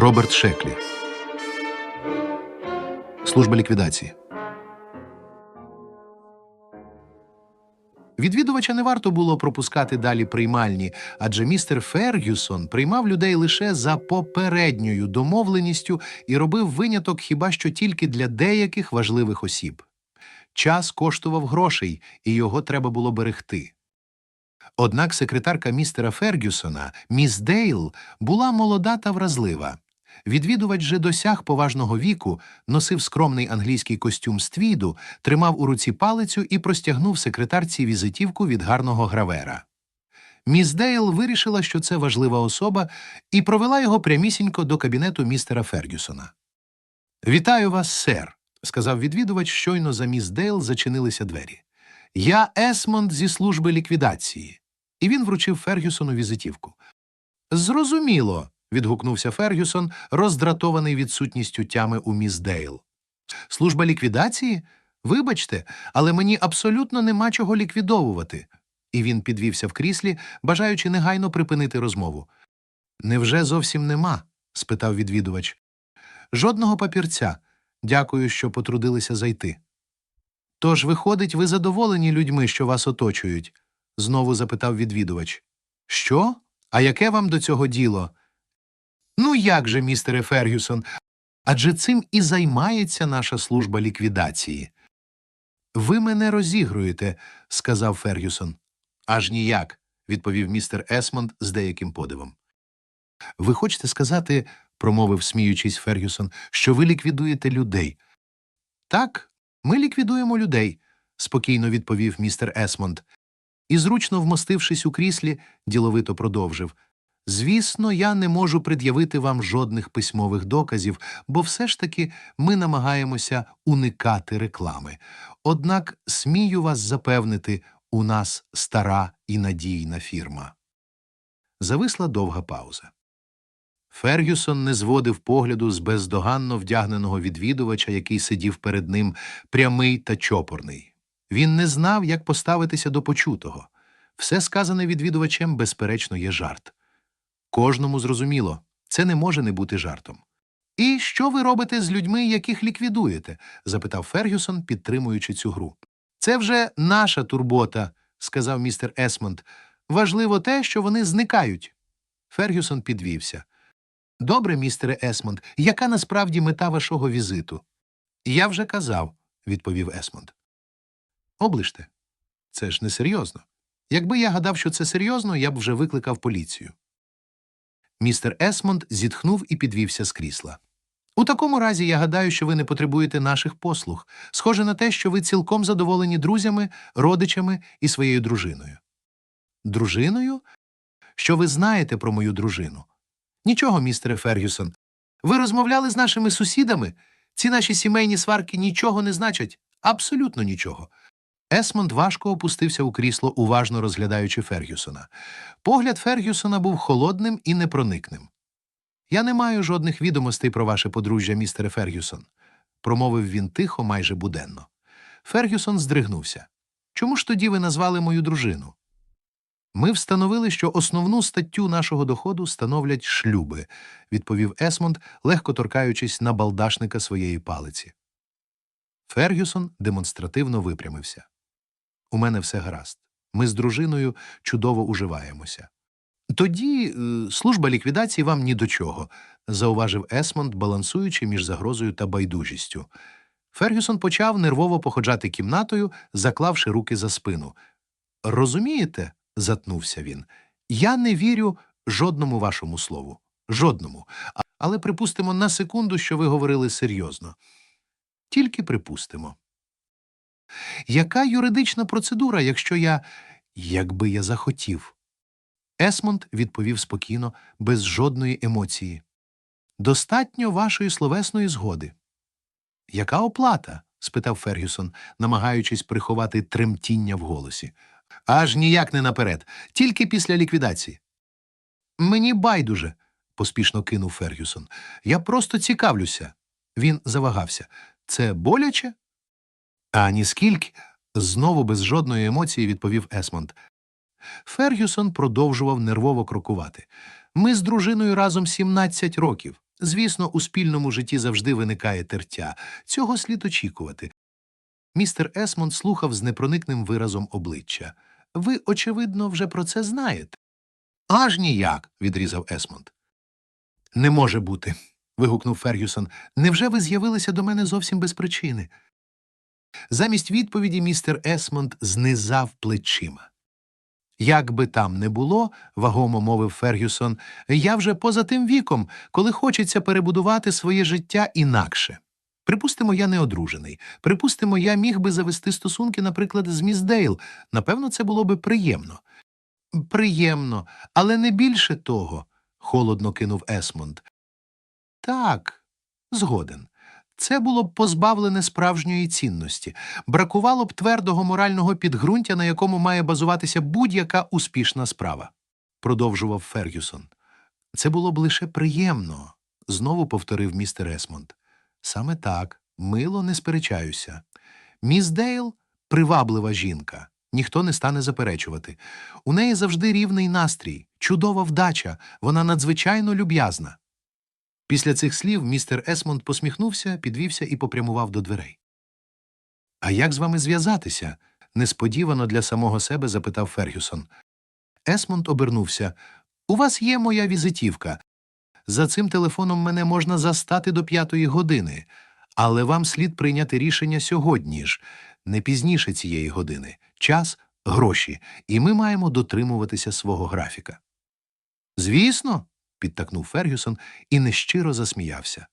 Роберт Шеклі. Служба ліквідації. Відвідувача не варто було пропускати далі приймальні, адже містер Фергюсон приймав людей лише за попередньою домовленістю і робив виняток хіба що тільки для деяких важливих осіб. Час коштував грошей, і його треба було берегти. Однак секретарка містера Фергюсона, міс Дейл, була молода та вразлива. Відвідувач же досяг поважного віку, носив скромний англійський костюм з твіду, тримав у руці палицю і простягнув секретарці візитівку від гарного гравера. Міс Дейл вирішила, що це важлива особа, і провела його прямісінько до кабінету містера Фергюсона. Вітаю вас, сер, сказав відвідувач, щойно за міс Дейл зачинилися двері. Я Есмонд зі служби ліквідації. І він вручив Фергюсону візитівку. Зрозуміло, відгукнувся Фергюсон, роздратований відсутністю тями у міс Дейл. Служба ліквідації? Вибачте, але мені абсолютно нема чого ліквідовувати. І він підвівся в кріслі, бажаючи негайно припинити розмову. Невже зовсім нема? спитав відвідувач. Жодного папірця. Дякую, що потрудилися зайти. Тож, виходить, ви задоволені людьми, що вас оточують? знову запитав відвідувач. Що? А яке вам до цього діло? Ну як же, містере Фергюсон? Адже цим і займається наша служба ліквідації. Ви мене розігруєте, сказав Фергюсон. Аж ніяк, відповів містер Есмонд з деяким подивом. Ви хочете сказати, промовив, сміючись Фергюсон, що ви ліквідуєте людей. Так, ми ліквідуємо людей, спокійно відповів містер Есмонд. І, зручно вмостившись у кріслі, діловито продовжив. Звісно, я не можу пред'явити вам жодних письмових доказів, бо все ж таки ми намагаємося уникати реклами. Однак смію вас запевнити, у нас стара і надійна фірма. Зависла довга пауза. Фергюсон не зводив погляду з бездоганно вдягненого відвідувача, який сидів перед ним, прямий та чопорний. Він не знав, як поставитися до почутого. Все сказане відвідувачем, безперечно, є жарт. Кожному зрозуміло, це не може не бути жартом. І що ви робите з людьми, яких ліквідуєте? запитав Фергюсон, підтримуючи цю гру. Це вже наша турбота, сказав містер Есмонд. Важливо те, що вони зникають. Фергюсон підвівся. Добре, містере Есмонд, яка насправді мета вашого візиту? Я вже казав, відповів Есмонд. Оближте. Це ж несерйозно. Якби я гадав, що це серйозно, я б вже викликав поліцію. Містер Есмонд зітхнув і підвівся з крісла. У такому разі я гадаю, що ви не потребуєте наших послуг. Схоже на те, що ви цілком задоволені друзями, родичами і своєю дружиною. Дружиною? Що ви знаєте про мою дружину? Нічого, містере Фергюсон. Ви розмовляли з нашими сусідами? Ці наші сімейні сварки нічого не значать, абсолютно нічого. Есмонд важко опустився у крісло, уважно розглядаючи Фергюсона. Погляд Фергюсона був холодним і непроникним. Я не маю жодних відомостей про ваше подружжя, містере Фергюсон, промовив він тихо, майже буденно. Фергюсон здригнувся. Чому ж тоді ви назвали мою дружину? Ми встановили, що основну статтю нашого доходу становлять шлюби, відповів Есмонд, легко торкаючись на балдашника своєї палиці. Фергюсон демонстративно випрямився. У мене все гаразд. Ми з дружиною чудово уживаємося. Тоді е, служба ліквідації вам ні до чого, зауважив Есмонд, балансуючи між загрозою та байдужістю. Фергюсон почав нервово походжати кімнатою, заклавши руки за спину. Розумієте, затнувся він, я не вірю жодному вашому слову. Жодному. Але припустимо на секунду, що ви говорили серйозно. Тільки припустимо. Яка юридична процедура, якщо я. якби я захотів? Есмонд відповів спокійно, без жодної емоції. Достатньо вашої словесної згоди. Яка оплата? спитав Фергюсон, намагаючись приховати тремтіння в голосі. Аж ніяк не наперед, тільки після ліквідації. Мені байдуже, поспішно кинув Фергюсон. Я просто цікавлюся. Він завагався. Це боляче? А ніскільки? знову без жодної емоції відповів Есмонд. Фергюсон продовжував нервово крокувати. Ми з дружиною разом 17 років. Звісно, у спільному житті завжди виникає тертя. Цього слід очікувати. Містер Есмонд слухав з непроникним виразом обличчя. Ви, очевидно, вже про це знаєте. Аж ніяк, відрізав Есмонд. Не може бути. вигукнув Фергюсон. Невже ви з'явилися до мене зовсім без причини? Замість відповіді містер Есмонд знизав плечима. Як би там не було, вагомо мовив Фергюсон, я вже поза тим віком, коли хочеться перебудувати своє життя інакше. Припустимо, я не одружений. Припустимо, я міг би завести стосунки, наприклад, з міс Дейл. Напевно, це було би приємно. Приємно, але не більше того, холодно кинув Есмонд. Так, згоден. Це було б позбавлене справжньої цінності, бракувало б твердого морального підґрунтя, на якому має базуватися будь-яка успішна справа, продовжував Фергюсон. Це було б лише приємно, знову повторив містер Есмонд. Саме так, мило не сперечаюся. Міс Дейл приваблива жінка, ніхто не стане заперечувати. У неї завжди рівний настрій, чудова вдача, вона надзвичайно люб'язна. Після цих слів містер Есмонд посміхнувся, підвівся і попрямував до дверей. А як з вами зв'язатися? несподівано для самого себе запитав Фергюсон. Есмонд обернувся. У вас є моя візитівка. За цим телефоном мене можна застати до п'ятої години, але вам слід прийняти рішення сьогодні ж, не пізніше цієї години. Час гроші, і ми маємо дотримуватися свого графіка. Звісно, підтакнув Фергюсон і нещиро засміявся.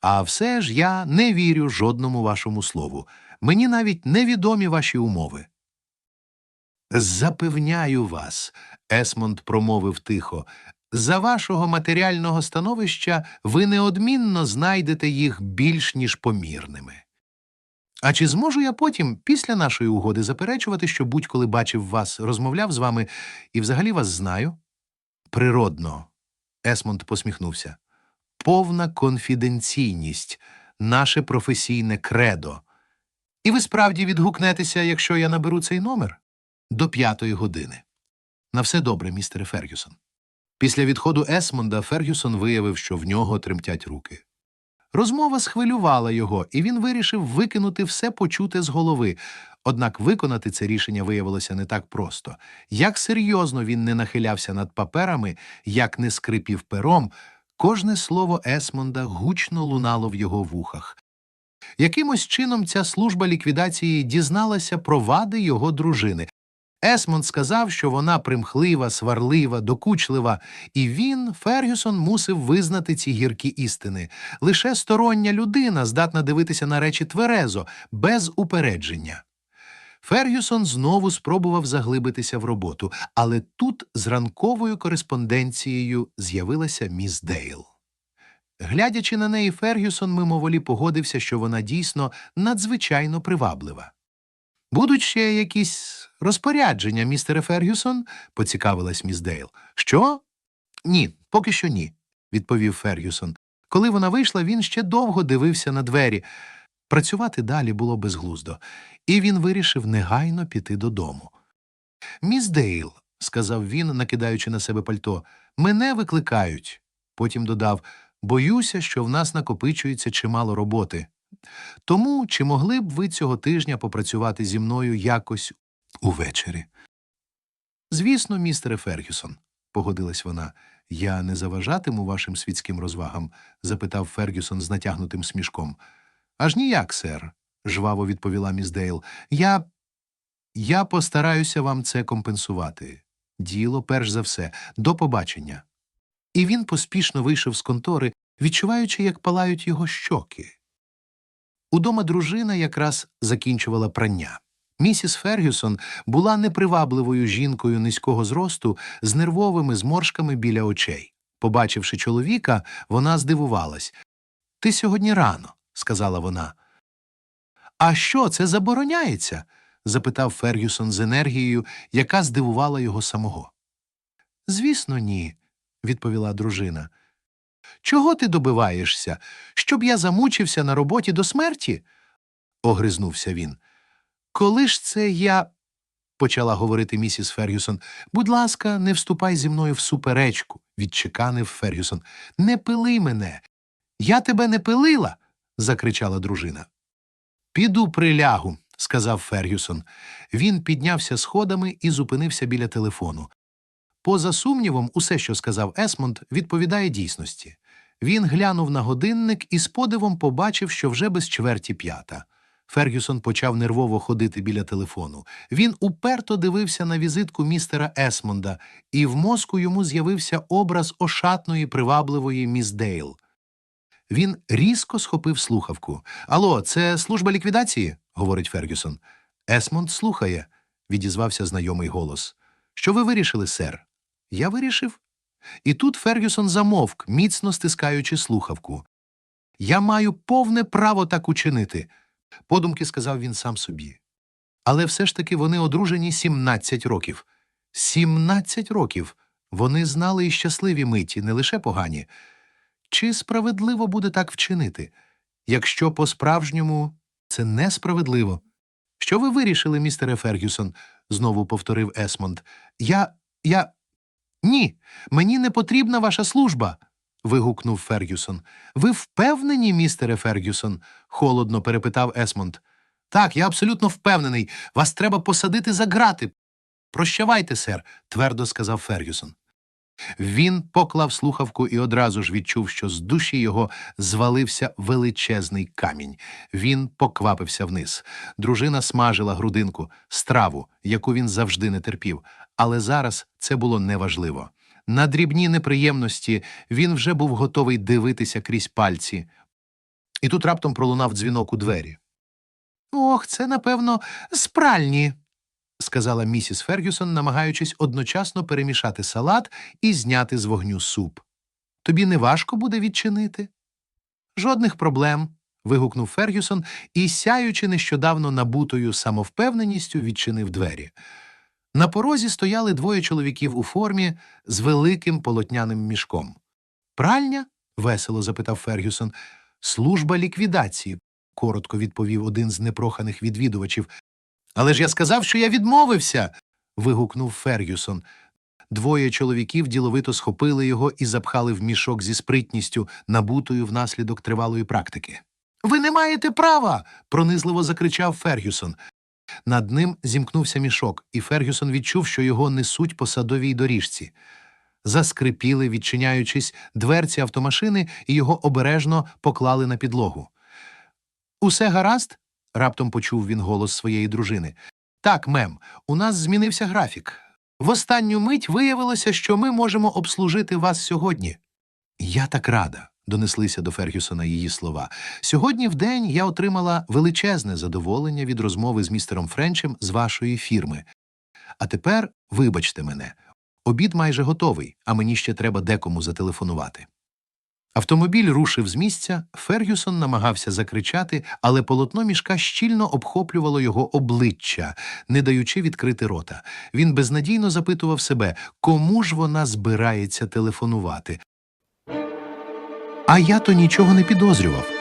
А все ж я не вірю жодному вашому слову. Мені навіть невідомі ваші умови. Запевняю вас, Есмонд промовив тихо, за вашого матеріального становища ви неодмінно знайдете їх більш ніж помірними. А чи зможу я потім, після нашої угоди, заперечувати, що будь-коли бачив вас, розмовляв з вами і взагалі вас знаю? Природно. Есмонд посміхнувся. Повна конфіденційність, наше професійне кредо. І ви справді відгукнетеся, якщо я наберу цей номер? До п'ятої години. На все добре, містере Фергюсон. Після відходу Есмонда Фергюсон виявив, що в нього тремтять руки. Розмова схвилювала його, і він вирішив викинути все почуте з голови. Однак виконати це рішення виявилося не так просто. Як серйозно він не нахилявся над паперами, як не скрипів пером, кожне слово Есмонда гучно лунало в його вухах. Якимось чином ця служба ліквідації дізналася про вади його дружини. Есмонд сказав, що вона примхлива, сварлива, докучлива, і він, Фергюсон, мусив визнати ці гіркі істини. Лише стороння людина здатна дивитися на речі тверезо, без упередження. Фергюсон знову спробував заглибитися в роботу, але тут з ранковою кореспонденцією з'явилася міс Дейл. Глядячи на неї, Фергюсон мимоволі погодився, що вона дійсно надзвичайно приваблива. Будуть ще якісь розпорядження, містере Фергюсон? поцікавилась міс Дейл. Що? Ні, поки що ні, відповів Фергюсон. Коли вона вийшла, він ще довго дивився на двері. Працювати далі було безглуздо, і він вирішив негайно піти додому. Міс Дейл, сказав він, накидаючи на себе пальто, мене викликають. Потім додав боюся, що в нас накопичується чимало роботи. Тому чи могли б ви цього тижня попрацювати зі мною якось увечері? Звісно, містере Фергюсон, погодилась вона. Я не заважатиму вашим світським розвагам? запитав Фергюсон з натягнутим смішком. Аж ніяк, сер, жваво відповіла міс Дейл. Я. Я постараюся вам це компенсувати. Діло, перш за все, до побачення. І він поспішно вийшов з контори, відчуваючи, як палають його щоки. Удома дружина якраз закінчувала прання. Місіс Фергюсон була непривабливою жінкою низького зросту з нервовими зморшками біля очей. Побачивши чоловіка, вона здивувалась. Ти сьогодні рано, сказала вона. А що, це забороняється? запитав Фергюсон з енергією, яка здивувала його самого. Звісно, ні, відповіла дружина. Чого ти добиваєшся? Щоб я замучився на роботі до смерті? огризнувся він. Коли ж це я. почала говорити місіс Фергюсон. Будь ласка, не вступай зі мною в суперечку, відчеканив Фергюсон. Не пили мене. Я тебе не пилила. закричала дружина. Піду прилягу, сказав Фергюсон. Він піднявся сходами і зупинився біля телефону. Поза сумнівом, усе, що сказав Есмонд, відповідає дійсності. Він глянув на годинник і з подивом побачив, що вже без чверті п'ята. Фергюсон почав нервово ходити біля телефону. Він уперто дивився на візитку містера Есмонда, і в мозку йому з'явився образ ошатної, привабливої міс Дейл. Він різко схопив слухавку. Алло, це служба ліквідації? говорить Фергюсон. Есмонд слухає, відізвався знайомий голос. Що ви вирішили, сер? Я вирішив. І тут Фергюсон замовк, міцно стискаючи слухавку. Я маю повне право так учинити, подумки сказав він сам собі. Але все ж таки вони одружені 17 років. 17 років. Вони знали і щасливі миті, не лише погані. Чи справедливо буде так вчинити? Якщо по-справжньому це несправедливо. Що ви вирішили, містере Фергюсон? знову повторив Есмонд. Я. я. Ні, мені не потрібна ваша служба. Вигукнув Фергюсон. Ви впевнені, містере Фергюсон? холодно перепитав Есмонд. Так, я абсолютно впевнений. Вас треба посадити за грати. Прощавайте, сер, твердо сказав Фергюсон. Він поклав слухавку і одразу ж відчув, що з душі його звалився величезний камінь. Він поквапився вниз. Дружина смажила грудинку, страву, яку він завжди не терпів, але зараз це було неважливо. На дрібні неприємності він вже був готовий дивитися крізь пальці. І тут раптом пролунав дзвінок у двері. Ох, це, напевно, спральні, сказала місіс Фергюсон, намагаючись одночасно перемішати салат і зняти з вогню суп. Тобі не важко буде відчинити? Жодних проблем. вигукнув Фергюсон і, сяючи нещодавно набутою самовпевненістю, відчинив двері. На порозі стояли двоє чоловіків у формі з великим полотняним мішком. Пральня? весело запитав Фергюсон. Служба ліквідації, коротко відповів один з непроханих відвідувачів. Але ж я сказав, що я відмовився. вигукнув Фергюсон. Двоє чоловіків діловито схопили його і запхали в мішок зі спритністю, набутою внаслідок тривалої практики. Ви не маєте права. пронизливо закричав Фергюсон. Над ним зімкнувся мішок, і Фергюсон відчув, що його несуть по садовій доріжці. Заскрипіли, відчиняючись, дверці автомашини, і його обережно поклали на підлогу. Усе гаразд? раптом почув він голос своєї дружини. Так, мем, у нас змінився графік. В останню мить виявилося, що ми можемо обслужити вас сьогодні. Я так рада, донеслися до Фергюсона її слова. Сьогодні в день я отримала величезне задоволення від розмови з містером Френчем з вашої фірми. А тепер, вибачте мене, обід майже готовий, а мені ще треба декому зателефонувати. Автомобіль рушив з місця, Фергюсон намагався закричати, але полотно мішка щільно обхоплювало його обличчя, не даючи відкрити рота. Він безнадійно запитував себе, кому ж вона збирається телефонувати. А я то нічого не підозрював.